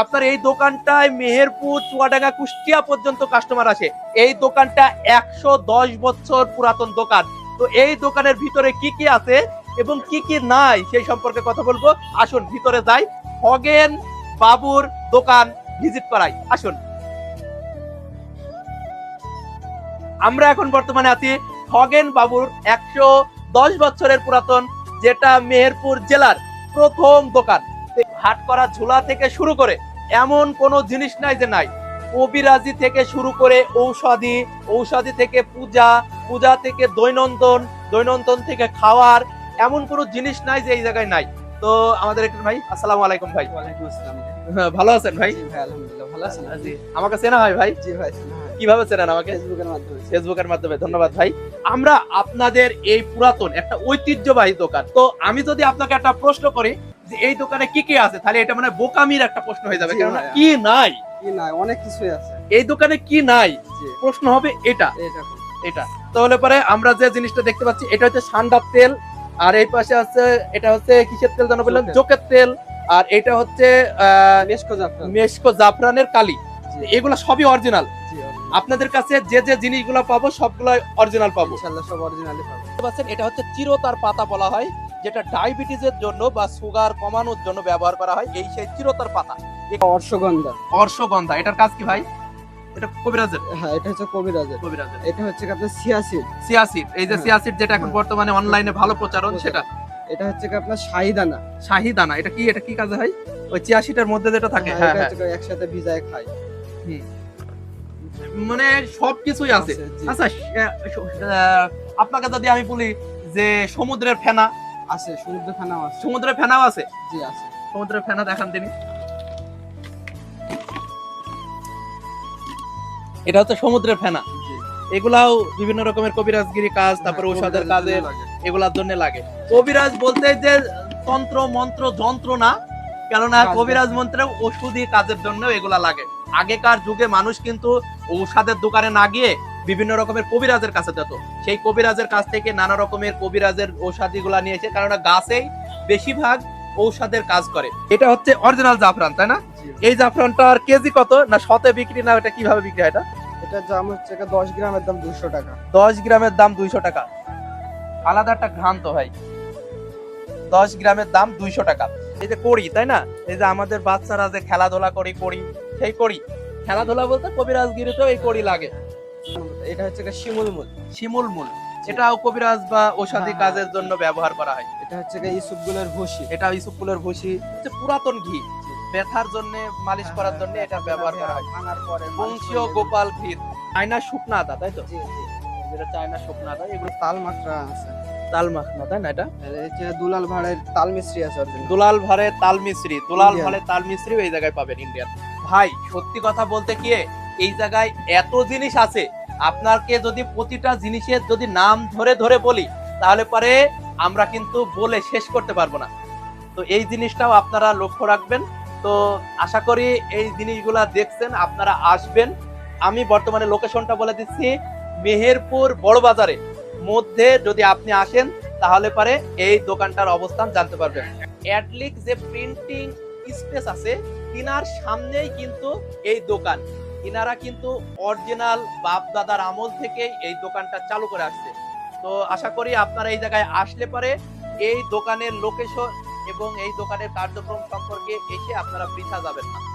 আপনার এই দোকানটায় মেহেরপুর, চুয়াডাঙ্গা, কুষ্টিয়া পর্যন্ত কাস্টমার আসে। এই দোকানটা একশো দশ বছর পুরাতন দোকান। তো এই দোকানের ভিতরে কি কি আছে এবং কি কি নাই সেই সম্পর্কে কথা বলব। আসুন, ভিতরে যাই। খগেন বাবুর দোকান ভিজিট করাই। আসুন। আমরা এখন বর্তমানে আছি খগেন বাবুর একশো দশ বছরের পুরাতন, যেটা মেহেরপুর জেলার প্রথম দোকান। হাট করা ঝোলা থেকে শুরু করে এমন কোনো জিনিস নাই যে নাই। কবিরাজি থেকে শুরু করে ঔষধি ঔষধি থেকে পূজা পূজা থেকে দৈনন্দন দৈনন্দন থেকে খাওয়ার এমন কোনো জিনিস নাই যে এই জায়গায় নাই। তো আমাদের একটু ভাই আসসালামু আলাইকুম ভাই। হ্যাঁ, ভালো আছেন ভাই? জি ভাই আলহামদুলিল্লাহ ভালো আছেন জি। আমাকে চেনা হয় ভাই? জি ভাই কীভাবে চেনেন আমাকে? ফেসবুকের মাধ্যমে। ফেসবুকের মাধ্যমে ধন্যবাদ ভাই। আমরা আপনাদের এই পুরাতন একটা ঐতিহ্যবাহী দোকান। তো আমি যদি আপনাকে একটা প্রশ্ন করি যে এই দোকানে কি কি আছে? তাহলে এটা মানে বোকামির একটা প্রশ্ন হয়ে যাবে। কেননা কি নাই? কি না অনেক কিছুই আছে। এই দোকানে কি নাই? প্রশ্ন হবে এটা। এটা। তাহলে পরে আমরা যে জিনিসটা দেখতে পাচ্ছি এটা হচ্ছে সান্ডার তেল। আর এই পাশে আছে এটা হচ্ছে কিসের তেল জানো বললাম জোকের। তেল। আর এটা হচ্ছে মেশকো জাফরান। মেশকো জাফরানের কালি। এগুলো সবই অরিজিনাল। আপনাদের কাছে যে যে জিনিসগুলো পাবো সবগুলো অরিজিনাল পাবো। ইনশাআল্লাহ সব অরিজিনালি পাবে। এটা হচ্ছে চিরতার পাতা বলা হয়। যেটা ডায়াবেটিসের জন্য বা সুগার কমানোর জন্য ব্যবহার করা হয় এই সেই চিরতার পাতা। অর্শগন্ধা অর্শগন্ধা এটার কাজ কি ভাই? এটা কবিরাজের? হ্যাঁ এটা হচ্ছে কবিরাজের। কবিরাজের। এটা হচ্ছে কি আপনার সিয়াসিড? সিয়াসিড এই যে। সিয়াসিড যেটা এখন। বর্তমানে অনলাইনে ভালো প্রচারণ সেটা। এটা হচ্ছে কি আপনার শাহিদানা। শাহিদানা এটা কি এটা কি কাজে হয় ওই চিয়াশিটের মধ্যে যেটা থাকে হ্যাঁ, হ্যাঁ হ্যাঁ। একসাথে ভিজায় খায়। মানে সবকিছুই আছে। আচ্ছা আহ, আপনাকে যদি আমি বলি যে সমুদ্রের ফেনা আছে সমুদ্র খানাও আছে। সমুদ্রের ফেনাও আছে? জি আছে। সমুদ্রের ফেনা দেখান তিনি। এটা হচ্ছে সমুদ্রের ফেনা। এগুলাও বিভিন্ন রকমের কবিরাজগিরি কাজ তারপরে হ্যাঁ, ঔষধের কাজে। এগুলার জন্য লাগে। কবিরাজ বলতে যে তন্ত্র মন্ত্র যন্ত্র না কেননা কবিরাজ মন্ত্রে ওষুধি কাজের জন্য এগুলা লাগে। আগেকার যুগে মানুষ কিন্তু ঔষধের দোকানে না গিয়ে বিভিন্ন রকমের কবিরাজের কাছে যেত। সেই কবিরাজের কাছ থেকে নানা রকমের কবিরাজের ঔষধি গুলা নিয়েছে কারণ গাছেই বেশিরভাগ ঔষধের কাজ করে। এটা হচ্ছে অরিজিনাল জাফরান তাই না? এই জাফরানটার কেজি কত? না শতে বিক্রি না এটা কীভাবে বিক্রি হয় এটা? এটার দাম হচ্ছে 10 গ্রামের দাম 200 টাকা। দশ গ্রামের দাম দুইশো টাকা। আলাদা একটা ঘ্রাণ তো ভাই। দশ গ্রামের দাম দুইশো টাকা। এই যে করি তাই না? এই যে আমাদের বাচ্চারা যে খেলাধুলা করি করি সেই করি খেলাধুলা বলতে কবিরাজগিরিতেও এই করি লাগে। এটা হচ্ছে কি শিমুল মুল। শিমুল মূল। এটাও কবিরাজ বা ঔষধি হ্যাঁ, কাজের জন্য ব্যবহার করা হয়। এটা হচ্ছে কি ইসুপগুলের ভুসি। এটা ইসুপুলের ভুসি। হচ্ছে পুরাতন ঘি। ব্যথার জন্য মালিশ করার জন্য এটা ব্যবহার করা হয়। বংশীয় গোপাল ঘি চায়না শুকনা আদা তাই তো? যেটা চায়না শুকনা আদা এগুলো তাল মাত্রা আছে। তাল মাখনা তাই না এটা? দুলাল ভাড়ের তাল মিস্ত্রি আছে দুলাল তাল মিস্ত্রি দুলাল. তাল মিস্ত্রি এই জায়গায় পাবেন ইন্ডিয়ান ভাই সত্যি কথা বলতে কি এই জায়গায় এত জিনিস আছে আপনাকে যদি প্রতিটা জিনিসের যদি নাম ধরে ধরে বলি, তাহলে পরে আমরা কিন্তু বলে শেষ করতে পারব না। তো এই জিনিসটাও আপনারা লক্ষ্য রাখবেন। তো আশা করি এই জিনিসগুলা দেখছেন, আপনারা আসবেন। আমি বর্তমানে লোকেশনটা বলে দিচ্ছি, মেহেরপুর বড় বাজারে মধ্যে যদি আপনি আসেন, তাহলে পরে এই দোকানটার অবস্থান জানতে পারবেন। অ্যাডলিক যে প্রিন্টিং স্পেস আছে, তিনার সামনেই কিন্তু এই দোকান। ইনারা কিন্তু অরিজিনাল বাপ দাদার আমল থেকেই এই দোকানটা চালু করে আসছে। তো আশা করি আপনারা এই জায়গায় আসলে পারে এই দোকানের লোকেশন এবং এই দোকানের কার্যক্রম সম্পর্কে এসে আপনারা বৃথা যাবেন না।